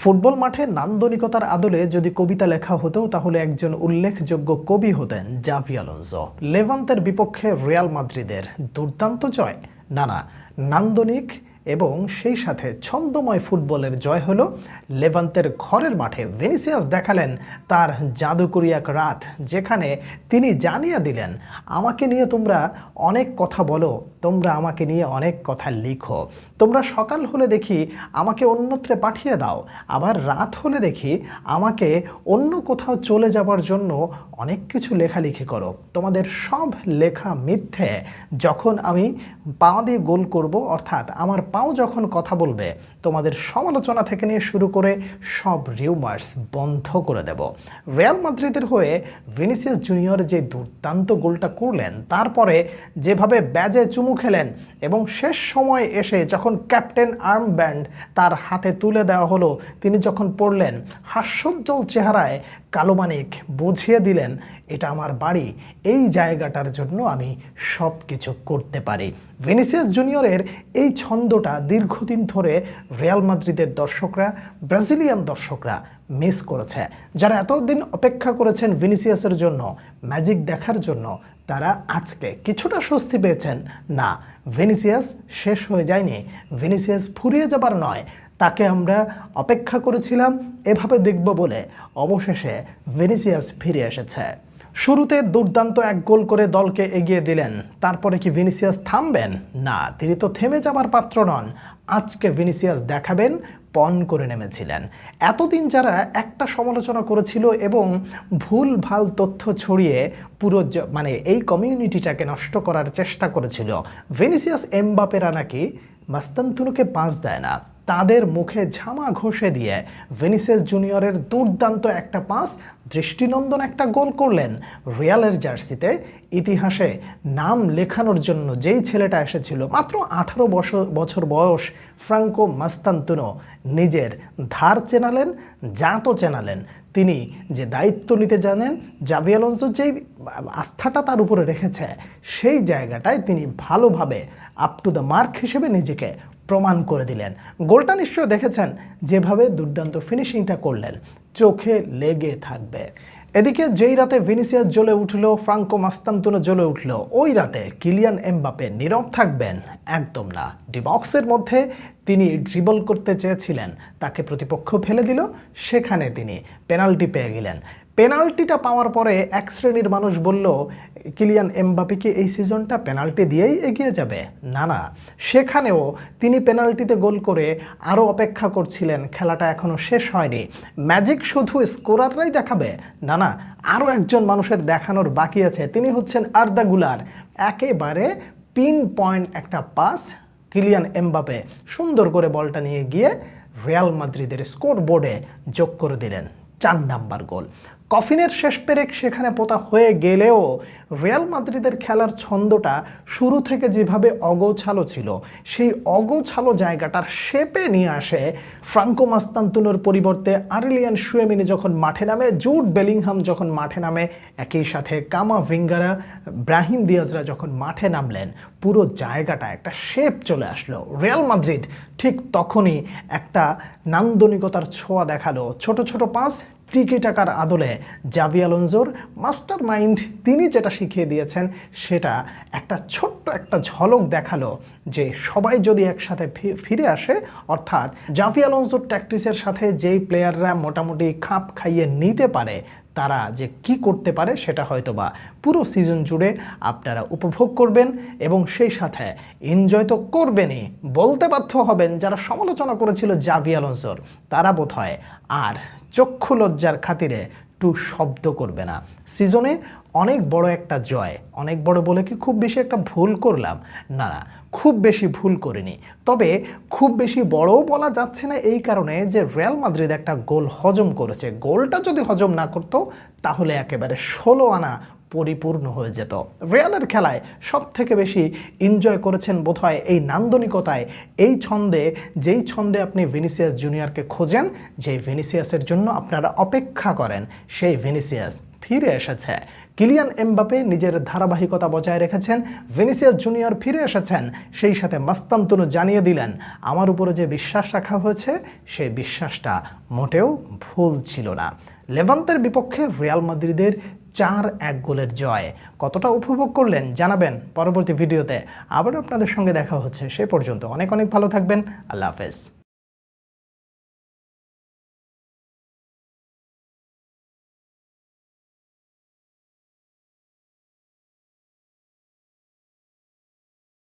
Football মাঠে নান্দনিকতার আদলে যদি কবিতা লেখা হতো, তাহলে একজন উল্লেখযোগ্য কবি হতেন জাভি আলোনজো লেভান্তের বিপক্ষে রিয়াল মাদ্রিদের দুর্দান্ত জয়। না না, নান্দনিক এবং সেই সাথে ছন্দময় ফুটবলের জয় হলো। লেভান্তের ঘরের মাঠে ভেনিসিয়াস দেখালেন তার জাদুকরি এক রাত, যেখানে তিনি জানিয়ে দিলেন, আমাকে নিয়ে তোমরা অনেক কথা বলো, তোমরা আমাকে নিয়ে অনেক কথা লিখো। তোমরা সকাল হলে দেখি আমাকে অন্যত্রে পাঠিয়ে দাও, আবার রাত হলে দেখি আমাকে অন্য কোথাও চলে যাবার জন্য অনেক কিছু লেখালেখি করো। তোমাদের সব লেখা মিথ্যে। যখন আমি পা দিয়ে গোল করব, অর্থাৎ আমার পাও যখন কথা বলবে, তোমাদের সমালোচনা থেকে নিয়ে শুরু করে সব রিউমার্স বন্ধ করে দেব। রিয়াল মাদ্রিদের হয়ে ভিনিসিয়াস জুনিয়র যে দুর্দান্ত গোলটা করলেন, তারপরে যেভাবে ব্যাজে চুমু খেলেন এবং শেষ সময় এসে যখন ক্যাপ্টেন আর্ম ব্যান্ড তার হাতে তুলে দেওয়া হলো, তিনি যখন পড়লেন, হাস্যোজ্জ্বল চেহারায় কালো মানিক বুঝিয়ে দিলেন, এটা আমার বাড়ি, এই জায়গাটার জন্য আমি সব কিছু করতে পারি। ভিনিসিয়াস জুনিয়রের এই ছন্দটা দীর্ঘদিন ধরে রিয়াল মাদ্রিদের দর্শকরা, ব্রাজিলিয়ান দর্শকরা মিস করেছে। যারা এতদিন অপেক্ষা করেছেন ভিনিসিয়াসের জন্য, ম্যাজিক দেখার জন্য, তারা আজকে কিছুটা স্বস্তি পেয়েছেন। না, ভিনিসিয়াস শেষ হয়ে যায়নি। ভিনিসিয়াস ফুরিয়ে যাবার নয়। তাকে আমরা অপেক্ষা করেছিলাম, এভাবে দেখব বলে অবশেষে ভিনিসিয়াস ফিরে এসেছে। শুরুতে দুর্দান্ত এক গোল করে দলকে এগিয়ে দিলেন। তারপরে কি ভিনিসিয়াস থামবেন? না, তিনি তো থেমে যাবার পাত্র নন। আজকে ভিনিসিয়াস দেখাবেন, পণ করে নেমেছিলেন। এতদিন যারা একটা সমালোচনা করেছিল এবং ভুল ভালো তথ্য ছড়িয়ে পুরো মানে এই কমিউনিটিটাকে নষ্ট করার চেষ্টা করেছিল। ভিনিসিয়াস এমবাপেরা নাকি মাস্তান্তুনুকে পাঁচ দেয় না। তাদের মুখে ঝামা ঘষে দিয়ে ভিনিসিয়াস জুনিয়রের দুর্দান্ত একটা পাস, দৃষ্টিনন্দন একটা গোল করলেন রিয়ালের জার্সিতে। ইতিহাসে নাম লেখানোর জন্য যেই ছেলেটা এসেছিল, মাত্র আঠারো বছর বয়স ফ্রাঙ্কো মাস্তান্তুনো নিজের ধার চেনালেন, জাতও চেনালেন। তিনি যে দায়িত্ব নিতে জানেন, জাভি যেই আস্থাটা তার উপরে রেখেছে, সেই জায়গাটায় তিনি ভালোভাবে আপ টু দ্য মার্ক হিসেবে নিজেকে প্রমাণ করে দিলেন। গোলটা নিশ্চয় দেখেছেন, যেভাবে দুর্দান্ত ফিনিশিংটা করলেন। চোখে লেগে থাকবে। এদিকে যেই রাতে ভিনিসিয়াস জ্বলে উঠল, ফ্রাঙ্কো মাস্তান্তনো জ্বলে উঠল, ওই রাতে কিলিয়ান এমবাপে নীরব থাকবেন একদম না। ডিবক্সের মধ্যে তিনি ড্রিবল করতে চেয়েছিলেন, তাকে প্রতিপক্ষ ফেলে দিল, সেখানে তিনি পেনাল্টি পেয়ে গেলেন। পেনাল্টিটা পাওয়ার পরে এক শ্রেণির মানুষ বলল, কিলিয়ান এমবাপিকে এই সিজনটা পেনাল্টি দিয়েই এগিয়ে যাবে। না না, সেখানেও তিনি পেনাল্টিতে গোল করে আরও অপেক্ষা করছিলেন। খেলাটা এখনও শেষ হয়নি। ম্যাজিক শুধু স্কোরাররাই দেখাবে? না না, আরও একজন মানুষের দেখানোর বাকি আছে। তিনি হচ্ছেন আর্দা গুলার। একেবারে পিন পয়েন্ট একটা পাস কিলিয়ান এমবাপে সুন্দর করে বলটা নিয়ে গিয়ে রিয়াল মাদ্রিদের স্কোর বোর্ডে যোগ করে দিলেন। চার নাম্বার গোল। কফিনের শেষ পেরেক সেখানে পোতা হয়ে গেলেও রিয়াল মাদ্রিদের খেলার ছন্দটা শুরু থেকে যেভাবে অগোছালো ছিল, সেই অগোছালো জায়গাটার শেপে নিয়ে আসে ফ্রাঙ্কো মাস্তান্তুনোর পরিবর্তে আরেলিয়ান শুয়েমিনি যখন মাঠে নামে, জুট বেলিংহাম যখন মাঠে নামে, একই সাথে কামা ভিঙ্গারা, ব্রাহিম দিয়াজরা যখন মাঠে নামলেন, পুরো জায়গাটা একটা শেপ চলে আসলো। রিয়াল মাদ্রিদ ঠিক তখনই একটা নান্দনিকতার ছোঁয়া দেখাল। ছোট ছোট পাস টিকি টাকার আদলে জাভি আলোনজোর মাস্টার মাইন্ড তিনি যেটা শিখিয়ে দিয়েছেন, সেটা একটা ছোট্ট একটা ঝলক দেখাল যে সবাই যদি একসাথে ফিরে আসে, অর্থাৎ জাভি আলোনজোর ট্যাকটিসের সাথে যেই প্লেয়াররা মোটামুটি খাপ খাইয়ে নিতে পারে তারা যে কি করতে পারে সেটা হয়তো বা পুরো সিজন জুড়ে আপনারা উপভোগ করবেন এবং সেই সাথে এনজয় তো করবেনই। বলতে বাধ্য হবেন যারা সমালোচনা করেছিল জাভি আলোনসোর, তারা বোধ হয় আর চক্ষু লজ্জার খাতিরে টু শব্দ করবে না। সিজনে অনেক বড় একটা জয়, অনেক বড় বলে কি খুব বেশি একটা ভুল করলাম? না না, খুব বেশি ভুল করিনি। তবে খুব বেশি বড়ও বলা যাচ্ছে না এই কারণে যে রিয়াল মাদ্রিদ একটা গোল হজম করেছে। গোলটা যদি হজম না করতো, তাহলে একেবারে ষোলো আনা পরিপূর্ণ হয়ে যেত। রিয়ালের খেলায় সব থেকে বেশি এনজয় করেছেন বোধহয় এই নান্দনিকতায়। এই ছন্দে, যেই ছন্দে আপনি ভিনিসিয়াস জুনিয়রকে খোঁজেন, যেই ভিনিসিয়াসের জন্য আপনারা অপেক্ষা করেন, সেই ভিনিসিয়াস ফিরে এসেছে। কিলিয়ান এমবাপে নিজের ধারাবাহিকতা বজায় রেখেছেন, ভিনিসিয়াস জুনিয়র ফিরে এসেছেন, সেই সাথে মাস্তান্তনু জানিয়ে দিলেন, আমার উপরে যে বিশ্বাস রাখা হয়েছে সেই বিশ্বাসটা মোটেও ভুল ছিল না। লেভান্তের বিপক্ষে রিয়াল মাদ্রিদের চার এক গোলের জয়। কতটা উপভোগ করলেন জানাবেন পরবর্তী ভিডিওতে। আবারও আপনাদের সঙ্গে দেখা হচ্ছে সে পর্যন্ত। অনেক অনেক ভালো থাকবেন। আল্লাহ হাফেজ।